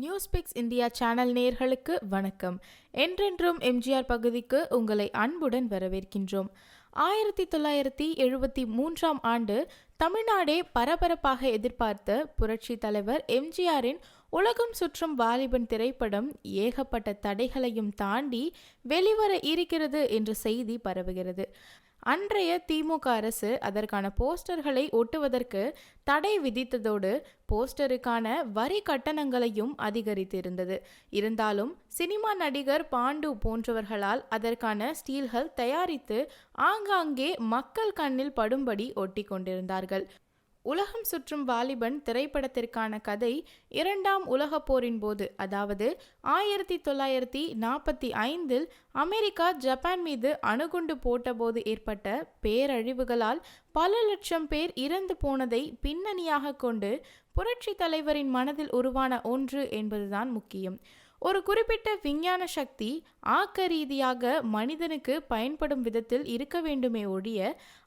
நியூஸ்பிக்ஸ் India channel நேயர்களுக்கு வணக்கம். என்றென்றும் எம்ஜிஆர் பகுதிக்கு உங்களை அன்புடன் வரவேற்கின்றோம். ஆயிரத்தி தொள்ளாயிரத்தி எழுபத்தி மூன்றாம் ஆண்டு தமிழ்நாடே பரபரப்பாக எதிர்பார்த்த புரட்சி தலைவர் எம்ஜிஆரின் உலகம் சுற்றும் வாலிபன் திரைப்படம் ஏகப்பட்ட தடைகளையும் தாண்டி வெளிவர இருக்கிறது என்ற செய்தி பரவுகிறது. அன்றைய திமுக அரசு அதற்கான போஸ்டர்களை ஒட்டுவதற்கு தடை விதித்ததோடு போஸ்டருக்கான வரி கட்டணங்களையும் அதிகரித்திருந்தது. இருந்தாலும் சினிமா நடிகர் பாண்டு போன்றவர்களால் அதற்கான ஸ்டீல்கள் தயாரித்து ஆங்காங்கே மக்கள் கண்ணில் படும்படி ஒட்டி கொண்டிருந்தார்கள் உலகம் சுற்றும் வாலிபன் திரைப்படத்திற்கான கதை இரண்டாம் உலகப் போரின் போது அதாவது ஆயிரத்தி தொள்ளாயிரத்தி நாற்பத்தி ஐந்தில் அமெரிக்கா ஜப்பான் மீது அணுகுண்டு போட்டபோது ஏற்பட்ட பேரழிவுகளால் பல லட்சம் பேர் இறந்து போனதை பின்னணியாக கொண்டு புரட்சி தலைவரின் மனதில் உருவான ஒன்று என்பதுதான் முக்கியம். ஒரு குறிப்பிட்ட விஞ்ஞான சக்தி ஆக்க ரீதியாக மனிதனுக்கு பயன்படும் விதத்தில் இருக்க வேண்டுமே ஒழிய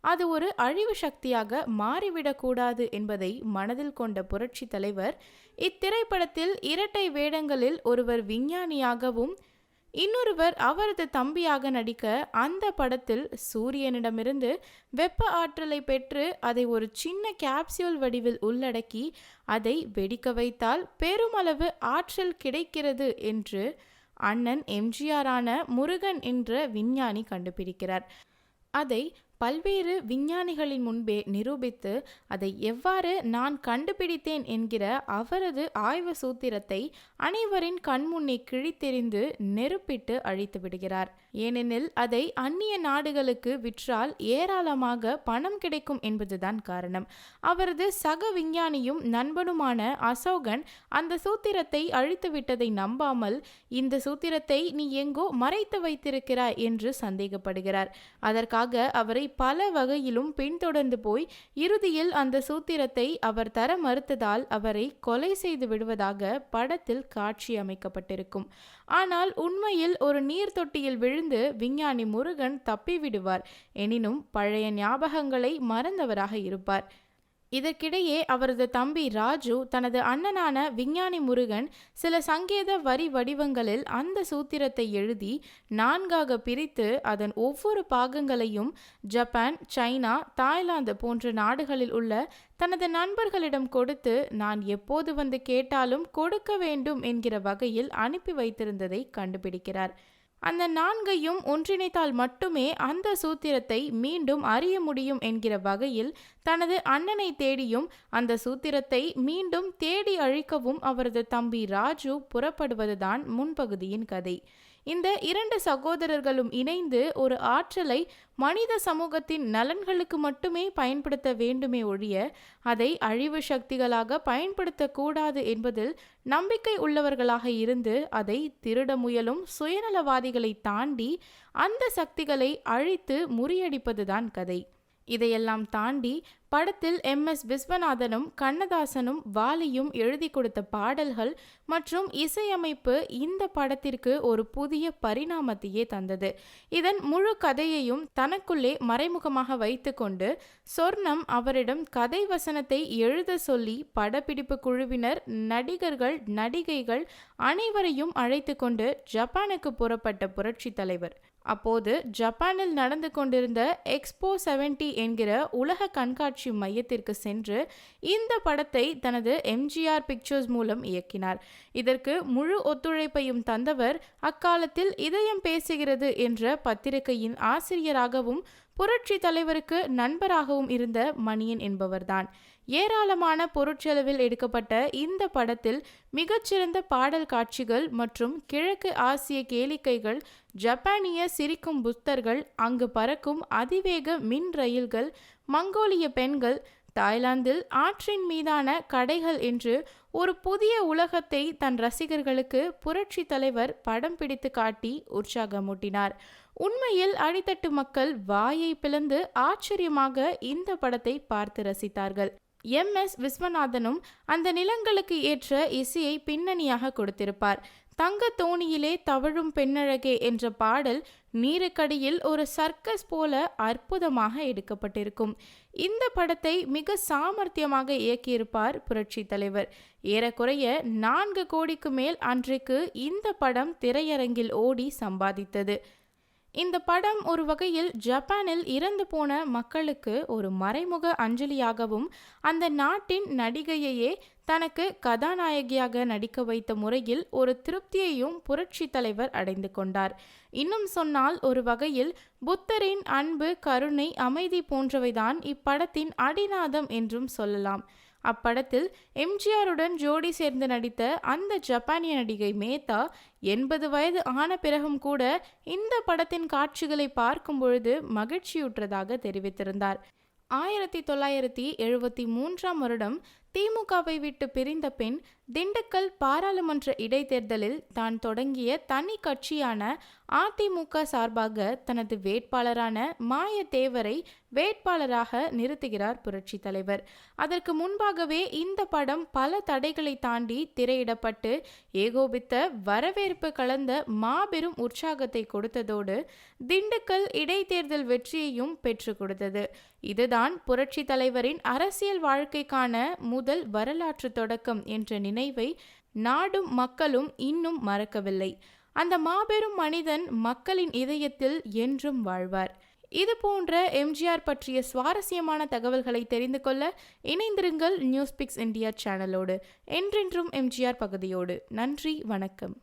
அது ஒரு அழிவு சக்தியாக மாறிவிடக்கூடாது என்பதை மனதில் கொண்ட புரட்சி தலைவர் இத்திரைப்படத்தில் இரட்டை வேடங்களில் ஒருவர் விஞ்ஞானியாகவும் இன்னொருவர் அவரது தம்பியாக நடிக்க அந்த படத்தில் சூரியனிடமிருந்து வெப்ப ஆற்றலை பெற்று அதை ஒரு சின்ன கேப்சியூல் வடிவில் உள்ளடக்கி அதை வெடிக்க வைத்தால் பெருமளவு ஆற்றல் கிடைக்கிறது என்று அண்ணன் எம்ஜிஆரான முருகன் என்ற விஞ்ஞானி கண்டுபிடிக்கிறார். அதை பல்வேறு விஞ்ஞானிகளின் முன்பே நிரூபித்து அதை எவ்வாறு நான் கண்டுபிடித்தேன் என்கிற அவரது ஆய்வு சூத்திரத்தை அனைவரின் கண்முன்னே கிழித்தெறிந்து நெருப்பிட்டு அழித்து விடுகிறார். ஏனெனில் அதை அந்நிய நாடுகளுக்கு விற்றால் ஏராளமாக பணம் கிடைக்கும் என்பதுதான் காரணம். அவரது சக விஞ்ஞானியும் நண்பனுமான அசோகன் அந்த சூத்திரத்தை அழித்து விட்டதை நம்பாமல் இந்த சூத்திரத்தை நீ எங்கோ மறைத்து வைத்திருக்கிறாய் என்று சந்தேகப்படுகிறார். அதற்காக அவரை பல வகையிலும் பின்தொடர்ந்து போய் இறுதியில் அந்த சூத்திரத்தை அவர் தர மறுத்ததால் அவரை கொலை செய்து விடுவதாக படத்தில் காட்சி அமைக்கப்பட்டிருக்கும். ஆனால் உண்மையில் ஒரு நீர் தொட்டியில் விழுந்து விஞ்ஞானி முருகன் தப்பிவிடுவார். எனினும் பழைய ஞாபகங்களை மறந்தவராக இருப்பார். இதற்கிடையே அவரது தம்பி ராஜு தனது அண்ணனான விஞ்ஞானி முருகன் சில சங்கேத வரி வடிவங்களில் அந்த சூத்திரத்தை எழுதி நான்காக பிரித்து அதன் ஒவ்வொரு பாகங்களையும் ஜப்பான் சைனா தாய்லாந்து போன்ற நாடுகளில் உள்ள தனது நண்பர்களிடம் கொடுத்து நான் எப்போது வந்து கேட்டாலும் கொடுக்க வேண்டும் என்கிற வகையில் அனுப்பி வைத்திருந்ததை கண்டுபிடிக்கிறார். அந்த நான்கையும் ஒன்றிணைத்தால் மட்டுமே அந்த சூத்திரத்தை மீண்டும் அறிய முடியும் என்கிற வகையில் தனது அண்ணனை தேடியும் அந்த சூத்திரத்தை மீண்டும் தேடி அழிக்கவும் அவரது தம்பி ராஜு புறப்படுவதுதான் முன்பகுதியின் கதை. இந்த இரண்டு சகோதரர்களும் இணைந்து ஒரு ஆற்றலை மனித சமூகத்தின் நலன்களுக்கு மட்டுமே பயன்படுத்த வேண்டுமே ஒழிய அதை அழிவு சக்திகளாக பயன்படுத்தக்கூடாது என்பதில் நம்பிக்கை உள்ளவர்களாக இருந்து அதை திருட முயலும் சுயநலவாதிகளை தாண்டி அந்த சக்திகளை அழித்து முறியடிப்பதுதான் கதை. இதையெல்லாம் தாண்டி படத்தில் எம். எஸ். விஸ்வநாதனும் கண்ணதாசனும் வாலியும் எழுதி கொடுத்த பாடல்கள் மற்றும் இசையமைப்பு இந்த படத்திற்கு ஒரு புதிய பரிணாமத்தையே தந்தது. இதன் முழு கதையையும் தனக்குள்ளே மறைமுகமாக வைத்துக்கொண்டு சொர்ணம் அவரிடம் கதை வசனத்தை எழுத சொல்லி படப்பிடிப்பு குழுவினர் நடிகர்கள் நடிகைகள் அனைவரையும் அழைத்து கொண்டு ஜப்பானுக்கு புறப்பட்ட புரட்சி தலைவர். அப்போது ஜப்பானில் நடந்து கொண்டிருந்த எக்ஸ்போ செவன்டி என்கிற உலக கண்காட்சி மையத்திற்கு சென்று இந்த படத்தை தனது எம்ஜிஆர் பிக்சர்ஸ் மூலம் இயக்கினார். இதற்கு முழு ஒத்துழைப்பையும் தந்தவர் அக்காலத்தில் இதயம் பேசுகிறது என்ற பத்திரிகையின் ஆசிரியராகவும் புரட்சி தலைவருக்கு நண்பராகவும் இருந்த மணியன் என்பவர்தான். ஏராளமான பொருட்செலவில் எடுக்கப்பட்ட இந்த படத்தில் மிகச்சிறந்த பாடல் காட்சிகள் மற்றும் கிழக்கு ஆசிய கேளிக்கைகள் ஜப்பானிய சிரிக்கும் புத்தர்கள் அங்கு பறக்கும் அதிவேக மின் ரயில்கள் மங்கோலிய பெண்கள் தாய்லாந்தில் ஆற்றின் மீதான கடைகள் என்று ஒரு புதிய உலகத்தை தன் ரசிகர்களுக்கு புரட்சி தலைவர் படம் பிடித்து காட்டி உற்சாகமூட்டினார். உண்மையில் அடித்தட்டு மக்கள் வாயை பிளந்து ஆச்சரியமாக இந்த படத்தை பார்த்து ரசித்தார்கள். எம் எஸ் விஸ்வநாதனும் அந்த நிலங்களுக்கு ஏற்ற இசையை பின்னணியாக கொடுத்திருப்பார். தங்க தோணியிலே தவழும் பெண்ணழகே என்ற பாடல் நீருக்கடியில் ஒரு சர்க்கஸ் போல அற்புதமாக எடுக்கப்பட்டிருக்கும். இந்த படத்தை மிக சாமர்த்தியமாக இயக்கியிருப்பார் புரட்சி தலைவர். ஏறக்குறைய நான்கு கோடிக்கு மேல் அன்றைக்கு இந்த படம் திரையரங்கில் ஓடி சம்பாதித்தது. இந்த படம் ஒரு வகையில் ஜப்பானில் இறந்து போன மக்களுக்கு ஒரு மறைமுக அஞ்சலியாகவும் அந்த நாட்டின் நடிகையையே தனக்கு கதாநாயகியாக நடிக்க வைத்த முறையில் ஒரு திருப்தியையும் புரட்சி தலைவர் அடைந்து கொண்டார். இன்னும் சொன்னால் ஒரு வகையில் புத்தரின் அன்பு கருணை அமைதி போன்றவைதான் இப்படத்தின் அடிநாதம் என்றும் சொல்லலாம். அப்படத்தில் எம்ஜிஆருடன் ஜோடி சேர்ந்து நடித்த அந்த ஜப்பானிய நடிகை மேத்தா எண்பது வயது ஆன பிறகும் கூட இந்த படத்தின் காட்சிகளை பார்க்கும் பொழுது மகிழ்ச்சியுற்றதாக தெரிவித்திருந்தார். ஆயிரத்தி தொள்ளாயிரத்தி எழுபத்தி மூன்றாம் வருடம் திமுகவை விட்டு பிரிந்த பின் திண்டுக்கல் பாராளுமன்ற இடைத்தேர்தலில் தான் தொடங்கிய தனி கட்சியான அதிமுக சார்பாக தனது வேட்பாளரான மாயத்தேவரை வேட்பாளராக நிறுத்துகிறார் புரட்சி தலைவர். அதற்கு முன்பாகவே இந்த படம் பல தடைகளை தாண்டி திரையிடப்பட்டு ஏகோபித்த வரவேற்பு கலந்த மாபெரும் உற்சாகத்தை கொடுத்ததோடு திண்டுக்கல் இடைத்தேர்தல் வெற்றியையும் பெற்றுக் கொடுத்தது. இதுதான் புரட்சி தலைவரின் அரசியல் வாழ்க்கைக்கான முதல் வரலாற்று தொடக்கம் என்ற நினைவை நாடும் மக்களும் இன்னும் மறக்கவில்லை. அந்த மாபெரும் மனிதன் மக்களின் இதயத்தில் என்றும் வாழ்வார். இது போன்ற எம்ஜிஆர் பற்றிய சுவாரஸ்யமான தகவல்களை தெரிந்து கொள்ள இணைந்திருங்கள் நியூஸ் பிக்ஸ் இந்தியா சேனலோடு. என்றென்றும் எம்ஜிஆர் பகுதியோடு. நன்றி வணக்கம்.